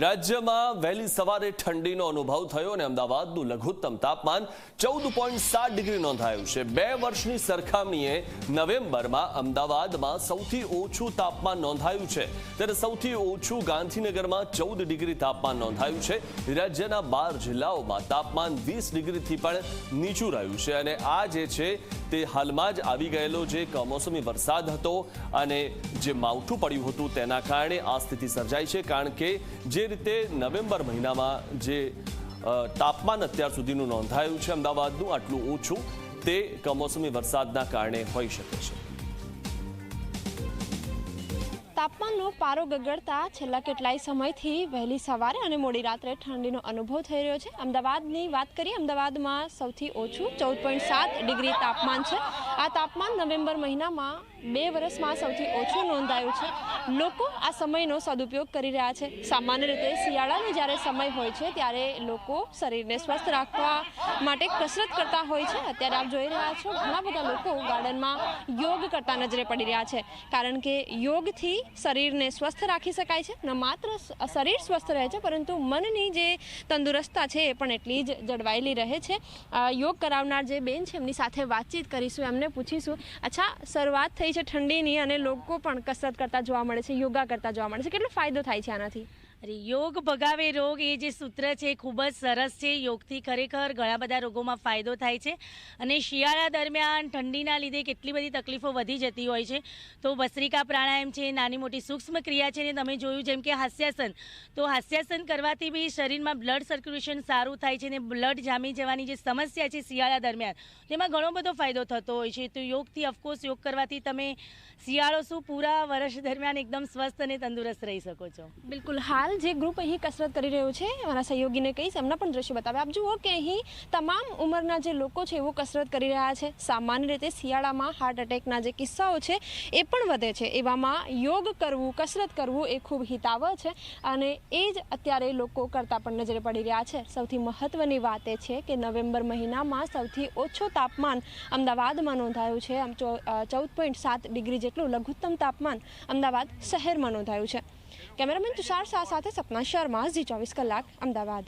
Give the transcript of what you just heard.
રાજ્યમાં વહેલી સવારે ઠંડીનો અનુભવ થયો અને અમદાવાદનું લઘુત્તમ તાપમાન ચૌદ પોઈન્ટ સાત ડિગ્રી નોંધાયું છે. બે વર્ષની સરખામણીએ નવેમ્બરમાં અમદાવાદમાં સૌથી ઓછું તાપમાન નોંધાયું છે. ત્યારે સૌથી ઓછું ગાંધીનગરમાં ચૌદ ડિગ્રી તાપમાન નોંધાયું છે. રાજ્યના બાર જિલ્લાઓમાં તાપમાન વીસ ડિગ્રીથી પણ નીચું રહ્યું છે. અને આ જે છે તે હાલમાં જ આવી ગયેલો જે કમોસમી વરસાદ હતો અને જે માવઠું પડ્યું હતું તેના કારણે આ સ્થિતિ સર્જાઈ છે, કારણ કે જે રીતે નવેમ્બર મહિનામાં જે તાપમાન અત્યાર સુધીનું નોંધાયું છે, અમદાવાદનું આટલું ઓછું, તે કમોસમી વરસાદના કારણે હોઈ શકે છે. તાપમાનનો પારો ગગડતા છેલ્લા કેટલાય સમયથી વહેલી સવારે અને મોડી રાત્રે ઠંડીનો અનુભવ થઈ રહ્યો છે. અમદાવાદની વાત કરીએ, અમદાવાદમાં સૌથી ઓછું ચૌદ પોઈન્ટ સાત ડિગ્રી તાપમાન છે. આ તાપમાન નવેમ્બર મહિનામાં બે વર્ષમાં સૌથી ઓછું નોંધાયું છે. લોકો આ સમયનો સદુપયોગ કરી રહ્યા છે. સામાન્ય રીતે શિયાળાનો જ્યારે સમય હોય છે, ત્યારે લોકો શરીરને સ્વસ્થ રાખવા માટે કસરત કરતા હોય છે. અત્યારે આપ જોઈ રહ્યા છો, ઘણા બધા લોકો ગાર્ડનમાં યોગ કરતા નજરે પડી રહ્યા છે. કારણ કે યોગથી શરીરને સ્વસ્થ રાખી શકાય છે. ન માત્ર શરીર સ્વસ્થ રહે છે, પરંતુ મનની જે તંદુરસ્તતા છે, એ પણ એટલી જ જળવાયેલી રહે છે. યોગ કરાવનાર જે બેન છે, એમની સાથે વાતચીત કરીશું, એમને પૂછીશું, અચ્છા, શરૂઆત થઈ છે ઠંડીની અને લોકો પણ કસરત કરતા જોવા મળે છે, યોગા કરતા જોવા મળે છે. કેટલો ફાયદો થાય છે આનાથી? અરે, યોગ ભગાવે રોગ એ જે સૂત્ર છે એ ખૂબ જ સરસ છે. યોગથી ખરેખર ઘણા બધા રોગોમાં ફાયદો થાય છે. અને શિયાળા દરમિયાન ઠંડીના લીધે કેટલી બધી તકલીફો વધી જતી હોય છે. તો ભસ્ત્રિકા પ્રાણાયામ છે, નાની મોટી સૂક્ષ્મ ક્રિયા છે ને તમે જોયું જેમ કે હાસ્યાસન. તો હાસ્યાસન કરવાથી બી શરીરમાં બ્લડ સર્ક્યુલેશન સારું થાય છે ને બ્લડ જામી જવાની જે સમસ્યા છે શિયાળા દરમિયાન, તેમાં ઘણો બધો ફાયદો થતો હોય છે. તો યોગથી ઓફકોર્સ યોગ કરવાથી તમે શિયાળો શું, પૂરા વર્ષ દરમિયાન એકદમ સ્વસ્થ અને તંદુરસ્ત રહી શકો છો. બિલકુલ. હાલ જે ગ્રુપ અહીં કસરત કરી રહ્યું છે મારા સહયોગીને કહીશ, એમના પણ દ્રશ્ય બતાવે. આપ જુઓ કે અહીં તમામ ઉંમરના જે લોકો છે એવો કસરત કરી રહ્યા છે. સામાન્ય રીતે શિયાળામાં હાર્ટ એટેકના જે કિસ્સાઓ છે, એ પણ વધે છે. એવામાં યોગ કરવું, કસરત કરવું એ ખૂબ હિતાવહ છે અને એ જ અત્યારે લોકો કરતાં પણ નજરે પડી રહ્યા છે. સૌથી મહત્વની વાત એ છે કે નવેમ્બર મહિનામાં સૌથી ઓછો તાપમાન અમદાવાદમાં નોંધાયું છે. આમ ચૌદ પોઈન્ટ સાત ડિગ્રી જેટલું લઘુત્તમ તાપમાન અમદાવાદ શહેરમાં નોંધાયું છે. કેમેરામેન તુષાર શાહ સાથે સપના શર્મા ઝી ચોવીસ કલાક અમદાવાદ.